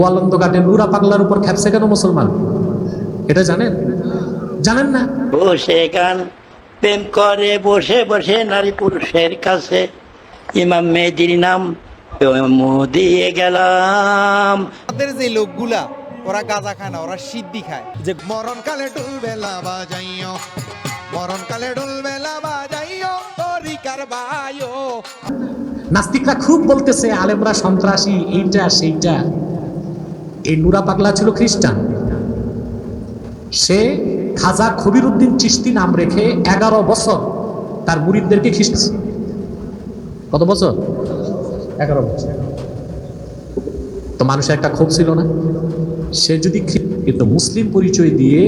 গোয়ালন্দ ঘাটে নুরা পাগলার উপর খেপছে কেন মুসলমান? এটা জানেন? জানেন না? বসে গান প্রেম করে বসে বসে নারী পুরুষের কাছে। ইমাম মেহেদির নাম দিয়ে গেলাম। আমাদের যে লোকগুলা ওরা গাঁজা খায় না ওরা সিদ্ধি খায়। যে মরণকালে ডুলবেলা বাজাইও মরণকালে ডুলবেলা বাজাইও তরিকার বায়ো। নাস্তিকরা খুব বলতেছে আলেমরা সন্ত্রাসী এইটা সেইটা। এই নুরা পাগলা ছিল খ্রিস্টান। সে খাজা খবির উদ্দিন চিস্তি নাম রেখে এগারো বছর তার মুরিদদেরকে খ্রিস্ট কত বছর? এগারো বছর। তো মানুষের একটা ক্ষোভ ছিল না? সে যদি কিন্তু মুসলিম পরিচয় দিয়ে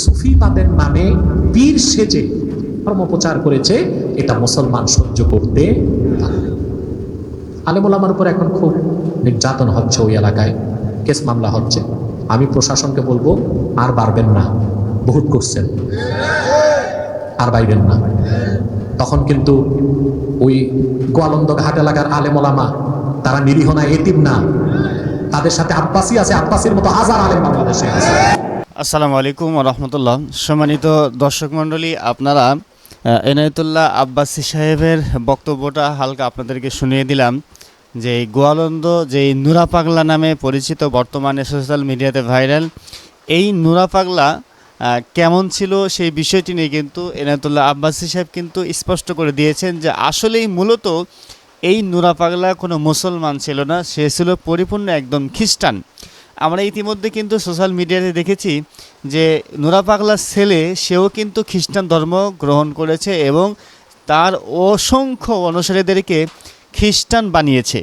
সুফিবাদের নামে পীর সেজে ধর্মপ্রচার করেছে, এটা মুসলমান সহ্য করতে পারে না। আলেমুলামার উপর এখন খুব নির্যাতন হচ্ছে ওই এলাকায়। কেস মামলা হচ্ছে। আমি প্রশাসনকে বলব, আর বাড়বেন না। বহুত করছেন। আর বাইবেন না। তখন কিন্তু ওই গোয়ালন্দ ঘাট এলাকার আলেমোলামা তারা নিরীহ না, এতিম না। তাদের সাথে আব্বাসি আছে, আব্বাসির মতো হাজার আলেম বাংলাদেশে আছে। আসসালামু আলাইকুম রহমতুল্লাহ। সম্মানিত দর্শক মণ্ডলী, আপনারা এনায়েতুল্লাহ আব্বাসী সাহেবের বক্তব্যটা হালকা আপনাদেরকে শুনিয়ে দিলাম। যে গোয়ালন্দ, যে নুরা পাগলা নামে পরিচিত বর্তমানে সোশ্যাল মিডিয়াতে ভাইরাল, এই নুরা পাগলা কেমন ছিল সেই বিষয়টি নিয়ে কিন্তু এনায়েতুল্লাহ আব্বাসী সাহেব কিন্তু স্পষ্ট করে দিয়েছেন যে আসলেই মূলত এই নুরা পাগলা কোনো মুসলমান ছিল না, সে ছিল পরিপূর্ণ একদম খ্রিস্টান। আমরা ইতিমধ্যে কিন্তু সোশ্যাল মিডিয়াতে দেখেছি যে নুরা পাগলার ছেলে, সেও কিন্তু খ্রিস্টান ধর্ম গ্রহণ করেছে এবং তার অসংখ্য অনুসারীদেরকে খ্রিস্টান বানিয়েছে।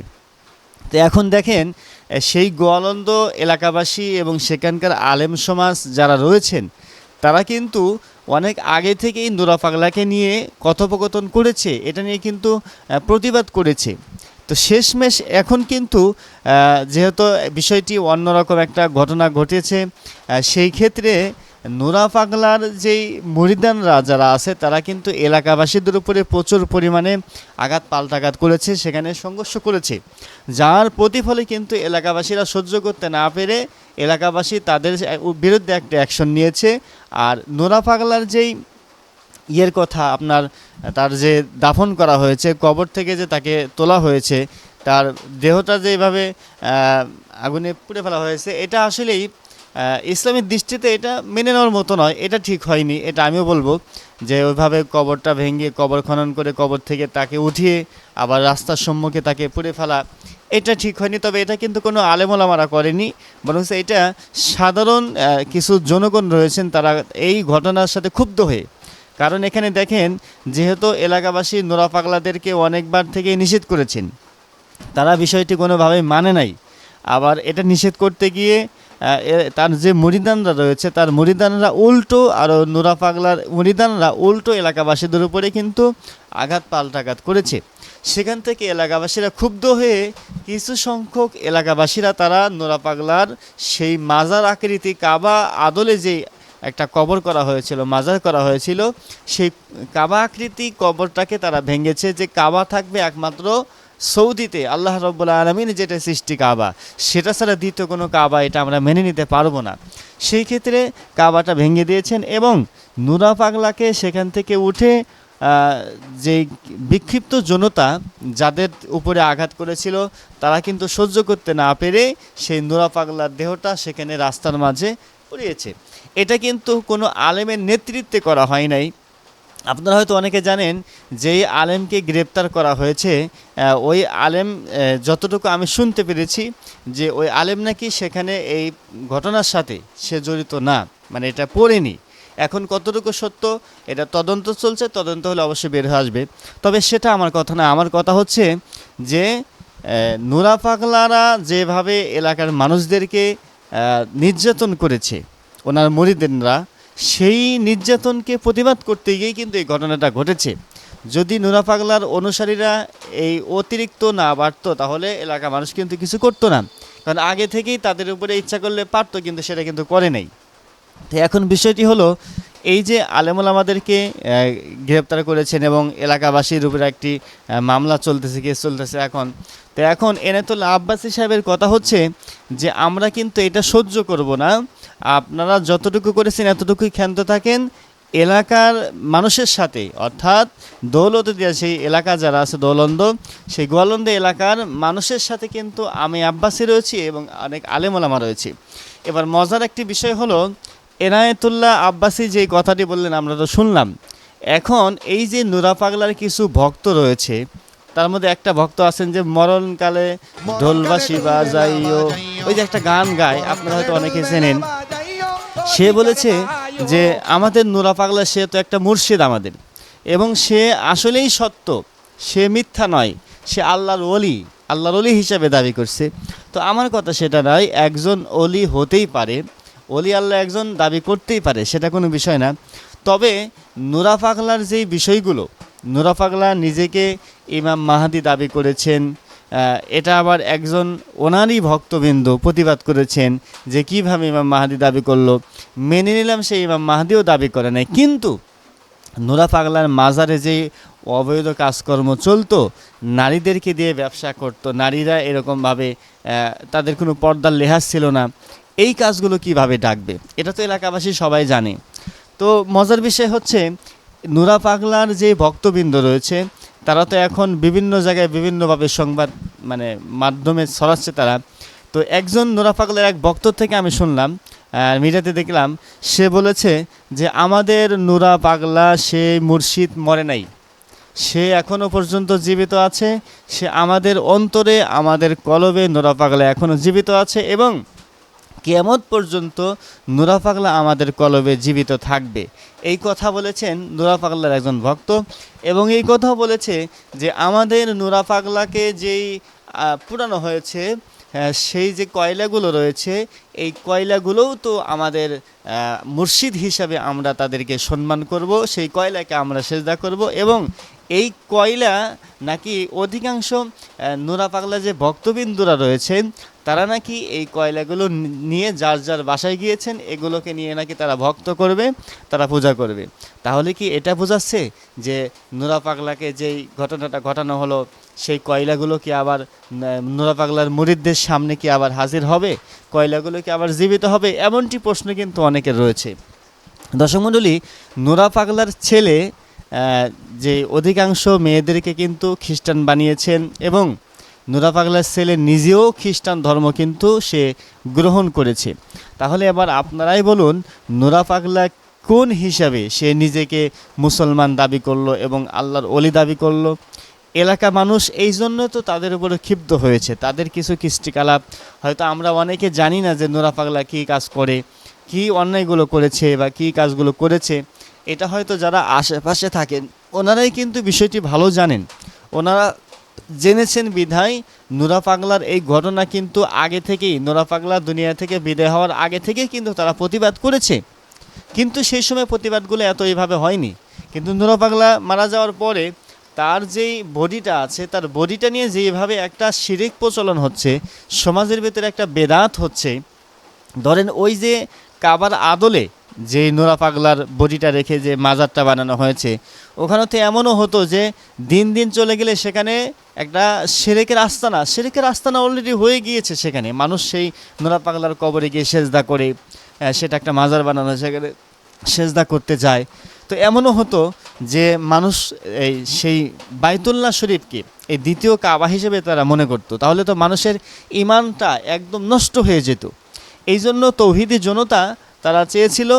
তো এখন দেখেন সেই গোয়ালন্দ এলাকাবাসী এবং সেখানকার আলেম সমাজ যারা রয়েছেন, তারা কিন্তু অনেক আগে থেকেই নুরা পাগলাকে নিয়ে কথোপকথন করেছে। এটা নিয়ে কিন্তু প্রতিবাদ করেছে। তো শেষমেশ এখন কিন্তু যেহেতু বিষয়টি অন্যরকম একটা ঘটনা ঘটেছে সেই ক্ষেত্রে নোরা পাগলার যেই মরিদানরা যারা আছে, তারা কিন্তু এলাকাবাসীদের উপরে প্রচুর পরিমাণে আঘাত, পাল্টাঘাত করেছে, সেখানে সংঘর্ষ করেছে। যার প্রতিফলে কিন্তু এলাকাবাসীরা সহ্য করতে না পেরে এলাকাবাসী তাদের বিরুদ্ধে একটা অ্যাকশন নিয়েছে। আর নোরা পাগলার যেই ইয়ের কথা আপনার, তার যে দাফন করা হয়েছে, কবর থেকে যে তাকে তোলা হয়েছে, তার দেহটা যেভাবে আগুনে পুড়ে ফেলা হয়েছে, এটা আসলেই ইসলামের দৃষ্টিতে এটা মেনে নেওয়ার মতো নয়, এটা ঠিক হয়নি, এটা আমিও বলব যে ওইভাবে কবরটা ভেঙে কবর খনন করে কবর থেকে তাকে উঠিয়ে আবার রাস্তার সম্মুখে তাকে পুড়ে ফেলা, এটা ঠিক হয়নি, তবে এটা কিন্তু কোনো আলেমোলামারা করেনি, বরং এটা সাধারণ কিছু জনগণ রয়েছেন তারা এই ঘটনার সাথে ক্ষুব্ধ হয়ে। কারণ এখানে দেখেন, যেহেতু এলাকাবাসী নোরা পাগলাদেরকে অনেকবার থেকে নিষেধ করেছেন, তারা বিষয়টি কোনোভাবে মানে নাই, আবার এটা নিষেধ করতে গিয়ে তার যে মরিদানরা রয়েছে, তার মরিদানরা উল্টো আর নোরা পাগলার মরিদানরা উল্টো এলাকাবাসীদের উপরে কিন্তু আঘাত পাল্টাঘাত করেছে। সেখান থেকে এলাকাবাসীরা ক্ষুব্ধ হয়ে কিছু সংখ্যক এলাকাবাসীরা তারা নোরা পাগলার সেই মাজার আকৃতি কাবা আদলে যে একটা কবর করা হয়েছিল, মাজার করা হয়েছিল, সেই কাবা আকৃতি কবরটাকে তারা ভেঙেছে যে কাবা থাকবে একমাত্র সৌদিতে আল্লাহ রব্বুল আলমিন যেটা সৃষ্টি কাবা, সেটা ছাড়া দ্বিতীয় কোনো কাবা এটা আমরা মেনে নিতে পারব না। সেই ক্ষেত্রে কাবাটা ভেঙে দিয়েছেন এবং নুরা পাগলাকে সেখান থেকে উঠে যে বিক্ষিপ্ত জনতা যাদের উপরে আঘাত করেছিল, তারা কিন্তু সহ্য করতে না পেরে সেই নুরা পাগলার দেহটা সেখানে রাস্তার মাঝে পড়িয়েছে। এটা কিন্তু কোনো আলেমের নেতৃত্বে করা হয় নাই। আপনারা হয়তো অনেকে জানেন যেই আলেমকে গ্রেপ্তার করা হয়েছে ওই আলেম যতটুকু আমি শুনতে পেরেছি যে ওই আলেম নাকি সেখানে এই ঘটনার সাথে সে জড়িত না মানে এটা পড়েনি। এখন কতটুকু সত্য এটা তদন্ত চলছে, তদন্ত হলে অবশ্যই বের হয়ে আসবে। তবে সেটা আমার কথা না, আমার কথা হচ্ছে যে নুরা পাগলারা যেভাবে এলাকার মানুষদেরকে নির্যাতন করেছে, ওনার মরিদেনরা সেই নির্যাতনকে প্রতিবাদ করতে গিয়েই কিন্তু এই ঘটনাটা ঘটেছে। যদি নুরা পাগলার অনুসারীরা এই অতিরিক্ত না বাড়তো তাহলে এলাকা মানুষ কিন্তু কিছু করতো না। কারণ আগে থেকেই তাদের উপরে ইচ্ছা করলে পারতো, কিন্তু সেটা কিন্তু করে নাই। তো এখন বিষয়টি হলো এই যে আলেমুল আমাদেরকে গ্রেপ্তার করেছেন এবং এলাকাবাসীর উপরে একটি মামলা চলতেছে, কেস চলতেছে এখন। তো এখন এনায়তুল্লাহ আব্বাসী সাহেবের কথা হচ্ছে যে, আমরা কিন্তু এটা সহ্য করব না। আপনারা যতটুকু করেছেন, এতটুকুই ক্ষান্ত থাকেন। এলাকার মানুষের সাথে, অর্থাৎ দৌলত সেই এলাকা যারা আছে, দৌলন্দ, সেই গোয়ালন্দ এলাকার মানুষের সাথে কিন্তু আমি আব্বাসী রয়েছি এবং অনেক আলেমোলামা রয়েছি। এবার মজার একটি বিষয় হলো এনায়েতুল্লাহ আব্বাসী যে কথাটি বললেন, আমরা তো শুনলাম। এখন এই যে নুরা পাগলার কিছু ভক্ত রয়েছে, তার মধ্যে একটা ভক্ত আছেন যে মরণকালে ঢোলবাসী বা যাইও ওই যে একটা গান গায়, আপনারা হয়তো অনেকে চেনেন। সে বলেছে যে, আমাদের নুরা পাগলা, সে তো একটা মুর্শিদ আমাদের। এবং সে আসলেই সত্য, সে মিথ্যা নয়, সে আল্লাহর অলি আল্লাহর অলি হিসাবে দাবি করছে। তো আমার কথা সেটা নয়, একজন অলি হতেই পারে। অলি আল্লাহ একজন দাবি করতেই পারে, সেটা কোনো বিষয় না। তবে নুরা পাগলার যেই বিষয়গুলো, নুরা পাগলা নিজেকে ইমাম মাহাদি দাবি করেছেন এটা আবার একজন ওনারই ভক্তবৃন্দ প্রতিবাদ করেছেন যে কীভাবে ইমাম মাহাদি দাবি করল। মেনে নিলাম সেই ইমাম মাহাদিও দাবি করে নাই। কিন্তু নোরা পাগলার মাজারে যে অবৈধ কাজকর্ম চলতো, নারীদেরকে দিয়ে ব্যবসা করতো, নারীরা এরকমভাবে তাদের কোনো পর্দার লেহাজ ছিল না। এই কাজগুলো কীভাবে ডাকবে? এটা তো এলাকাবাসী সবাই জানে। তো মজার বিষয় হচ্ছে, নুরা পাগলার যে ভক্তবৃন্দ রয়েছে, তারা তো এখন বিভিন্ন জায়গায় বিভিন্নভাবে সংবাদ মানে মাধ্যমে ছড়াচ্ছে তারা। তো একজন নুরা পাগলের এক ভক্ত থেকে আমি শুনলাম মিডিয়াতে দেখলাম, সে বলেছে যে, আমাদের নুরা পাগলা, সে মুর্শিদ মরে নাই। সে এখনও পর্যন্ত জীবিত আছে। সে আমাদের অন্তরে, আমাদের কলবে নোরা পাগলা এখনও জীবিত আছে এবং কেয়ামত পর্যন্ত নুরা পাগলা আমাদের কলবে জীবিত থাকবে। এই কথা বলেছেন নুরা পাগলার একজন ভক্ত এবং এই কথা বলেছে যে আমাদের নুরা পাগলাকে যেই পুরানো হয়েছে সেই যে কয়লাগুলো রয়েছে, এই কয়লাগুলোও তো আমাদের মুর্শিদ হিসাবে আমরা তাদেরকে সম্মান করব, সেই কয়লাকে আমরা সেজদা করব এবং এই কয়লা নাকি অধিকাংশ নোরা পাগলা যে ভক্তবিন্দুরা রয়েছেন, তারা নাকি এই কয়লাগুলো নিয়ে যার যার বাসায় গিয়েছেন, এগুলোকে নিয়ে নাকি তারা ভক্ত করবে, তারা পূজা করবে। তাহলে কি এটা বোঝাচ্ছে যে নোরা পাগলাকে যেই ঘটনাটা ঘটানো হলো, সেই কয়লাগুলো কি আবার নোরা পাগলার মুরিদদের সামনে কি আবার হাজির হবে? কয়লাগুলো কি আবার জীবিত হবে? এমনটি প্রশ্ন কিন্তু অনেকের রয়েছে। দর্শক মণ্ডলী, নোরা পাগলার ছেলে যে অধিকাংশ মেয়েদেরকে কিন্তু খ্রিস্টান বানিয়েছেন এবং নোরা পাগলার ছেলে নিজেও খ্রিস্টান ধর্ম কিন্তু সে গ্রহণ করেছে। তাহলে এবার আপনারাই বলুন, নোরা পাগলা কোন হিসাবে সে নিজেকে মুসলমান দাবি করল এবং আল্লাহর অলি দাবি করল? এলাকা মানুষ এই জন্য তো তাদের উপরে ক্ষিপ্ত হয়েছে, তাদের কিছু কৃষ্টিকালাপ। হয়তো আমরা অনেকে জানি না যে নোরা পাগলা কী কাজ করে, কী অন্যায়গুলো করেছে বা কী কাজগুলো করেছে। এটা হয়তো যারা আশেপাশে থাকেন, ওনারাই কিন্তু বিষয়টি ভালো জানেন। ওনারা জেনেছেন বিধায় নোরা পাগলার এই ঘটনা কিন্তু আগে থেকেই, নোরা পাগলা দুনিয়া থেকে বিদায় হওয়ার আগে থেকেই কিন্তু তারা প্রতিবাদ করেছে। কিন্তু সেই সময় প্রতিবাদগুলো এত এইভাবে হয়নি। কিন্তু নুরা পাগলা মারা যাওয়ার পরে তার যেই বডিটা আছে, তার বডিটা নিয়ে যেইভাবে একটা শিরিক প্রচলন হচ্ছে, সমাজের ভেতরে একটা বেদাত হচ্ছে, ধরেন ওই যে কাবার আদলে যে নোরা পাগলার বডিটা রেখে যে মাজারটা বানানো হয়েছে ওখানে তো এমনও হতো যে দিন দিন চলে গেলে সেখানে একটা সেরেকের আস্তানা সেরেকের আস্তানা অলরেডি হয়ে গিয়েছে সেখানে। মানুষ সেই নোরা পাগলার কবরে গিয়ে সেজদা করে সেটা একটা মাজার বানানো, সেখানে সেজদা করতে যায়। তো এমনও হতো যে মানুষ এই সেই বাইতুল্লাহ শরীফকে এই দ্বিতীয় কাবা হিসেবে তারা মনে করতো। তাহলে তো মানুষের ইমানটা একদম নষ্ট হয়ে যেত। এই জন্য তৌহিদি জনতা তারা চেয়েছিল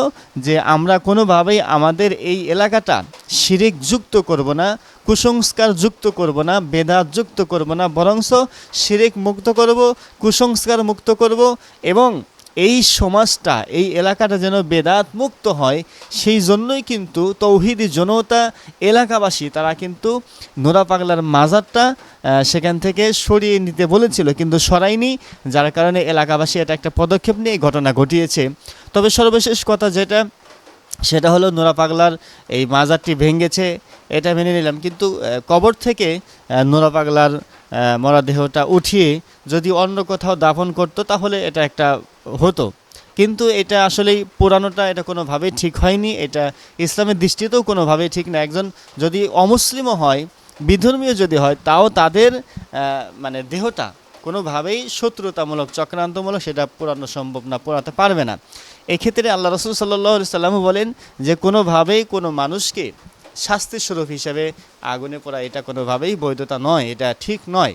যে আমরা কোনোভাবেই আমাদের এই এলাকাটা শিরিক যুক্ত করব না, কুসংস্কার যুক্ত করব না, বেদাত যুক্ত করব না, বরংস শিরিক মুক্ত করব, কুসংস্কার মুক্ত করব এবং এই সমাজটা, এই এলাকাটা যেন বেদাত মুক্ত হয়, সেই জন্যই কিন্তু তৌহিদি জনতা এলাকাবাসী, তারা কিন্তু নোরা পাগলার মাজারটা সেখান থেকে সরিয়ে নিতে বলেছিল, কিন্তু সরাইনি যার কারণে এলাকাবাসী এটা একটা পদক্ষেপ নিয়ে ঘটনা ঘটিয়েছে। তবে সর্বশেষ কথা যেটা, সেটা হলো নোরা পাগলার এই মাজারটি ভেঙেছে, এটা মেনে নিলাম, কিন্তু কবর থেকে নোরা পাগলার মরদেহটা উঠিয়ে যদি অন্য কোথাও দাফন করতো, তাহলে এটা একটা হতো। কিন্তু এটা আসলেই পুরানোটা এটা কোনোভাবেই ঠিক হয়নি। এটা ইসলামের দৃষ্টিতেও কোনোভাবেই ঠিক না। একজন যদি অমুসলিমও হয় বিধর্মীয় যদি হয়, তাও তাদের মানে দেহটা কোনোভাবেই শত্রুতামূলক, চক্রান্তমূলক সেটা পোড়ানো সম্ভব না পোড়াতে পারবে না। এক্ষেত্রে আল্লাহ রসুল সাল্লাহ সাল্লাম বলেন যে, কোনোভাবেই কোনো মানুষকে শাস্তি স্বরূপ হিসাবে আগুনে পড়া এটা কোনোভাবেই বৈধতা নয়, এটা ঠিক নয়।